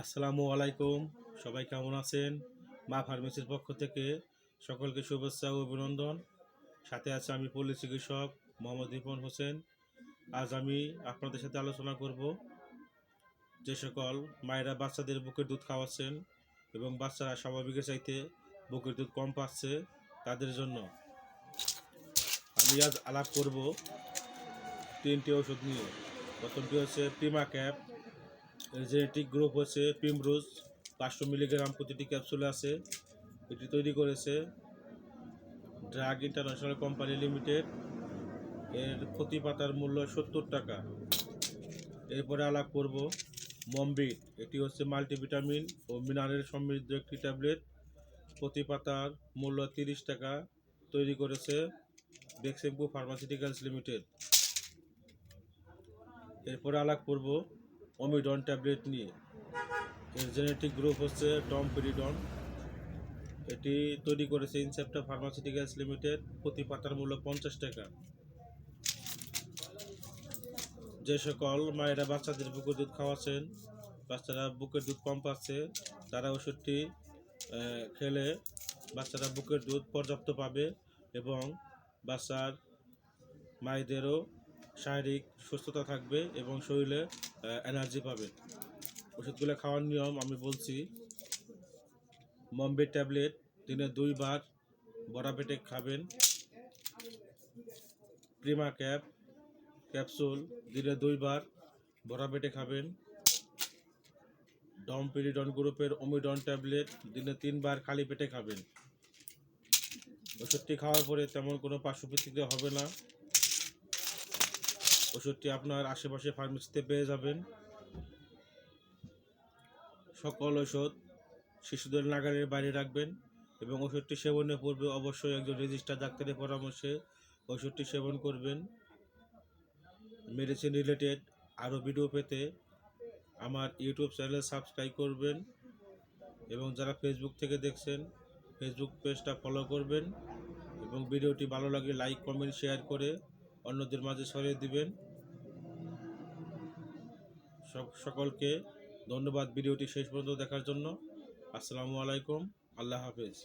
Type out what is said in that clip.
আসসালামু আলাইকুম। সবাই কেমন আছেন? মা ফার্মেসির পক্ষ থেকে সকলকে শুভেচ্ছা ও অভিনন্দন। সাথে আছে আমি পল্লী চিকিৎসক মোহাম্মদ রিপন হোসেন। আজ আমি আপনাদের সাথে আলোচনা করব যে সকল মায়েরা বাচ্চাদের বুকের দুধ খাওয়াচ্ছেন এবং বাচ্চারা স্বাভাবিকের চাইতে বুকের দুধ কম পাচ্ছে তাদের জন্য। আমি আজ আলাপ করব তিনটি ওষুধ নিয়ে। প্রথমটি হচ্ছে প্রিমা ক্যাপ জেনেটিক গ্রুপ হচ্ছে পিমরোজ পাঁচশো মিলিগ্রাম প্রতিটি ক্যাপসুলে আছে, এটি তৈরি করেছে ড্রাগ ইন্টারন্যাশনাল কোম্পানি লিমিটেড এর প্রতি পাতার মূল্য সত্তর টাকা। এরপরে আলাপ করব মমবিট এটি হচ্ছে মাল্টিভিটামিন ও মিনারেল সমৃদ্ধ একটি ট্যাবলেট প্রতি পাতার মূল্য তিরিশ টাকা, তৈরি করেছে বেক্সেম্পু ফার্মাসিউটিক্যালস লিমিটেড এরপরে আলাপ করব অমিডন ট্যাবলেট নিয়ে। এর জেনেটিক গ্রুপ হচ্ছে ডমপেরিডন এটি তৈরি করেছে ইনসেপ্টা ফার্মাসিউটিক্যালস লিমিটেড প্রতি পাতার মূল্য পঞ্চাশ টাকা। যে সকল মায়েরা বাচ্চাদের বুকের দুধ খাওয়াচ্ছেন, বাচ্চারা বুকের দুধ কম পাচ্ছে, তারা ওষুধটি খেলে বাচ্চারা বুকের দুধ পর্যাপ্ত পাবে এবং বাচ্চার মায়েদেরও শারীরিক সুস্থতা থাকবে এবং শরীরে এনার্জি পাবে। ওষুধগুলো খাওয়ার নিয়ম আমি বলছি মম্বে ট্যাবলেট দিনে দুইবার বড়া পেটে খাবেন। প্রিমা ক্যাপ ক্যাপসুল দিনে দুইবার বড়া পেটে খাবেন। ডমপেরিডন গ্রুপের ওমিডন ট্যাবলেট দিনে তিনবার খালি পেটে খাবেন। ওষুধটি খাওয়ার পরে তেমন কোনো পার্শ্ব প্রতিক্রিয়া হবে না। ওষুধটি আপনার আশেপাশে ফার্মেসিতে পেয়ে যাবেন। সকল ওষুধ শিশুদের নাগালের বাইরে রাখবেন এবং ওষুধটি সেবনের পূর্বে অবশ্যই একজন রেজিস্টার ডাক্তারের পরামর্শে ওষুধটি সেবন করবেন। মেডিসিন রিলেটেড আরও ভিডিও পেতে আমার ইউটিউব চ্যানেল সাবস্ক্রাইব করবেন এবং যারা ফেসবুক থেকে দেখছেন, ফেসবুক পেজটা ফলো করবেন এবং ভিডিওটি ভালো লাগে লাইক, কমেন্ট, শেয়ার করে অন্যদের মাঝে সরিয়ে দিবেন। সব সকলকে ধন্যবাদ ভিডিওটি শেষ পর্যন্ত দেখার জন্য। আসসালামু আলাইকুম। আল্লাহ হাফেজ।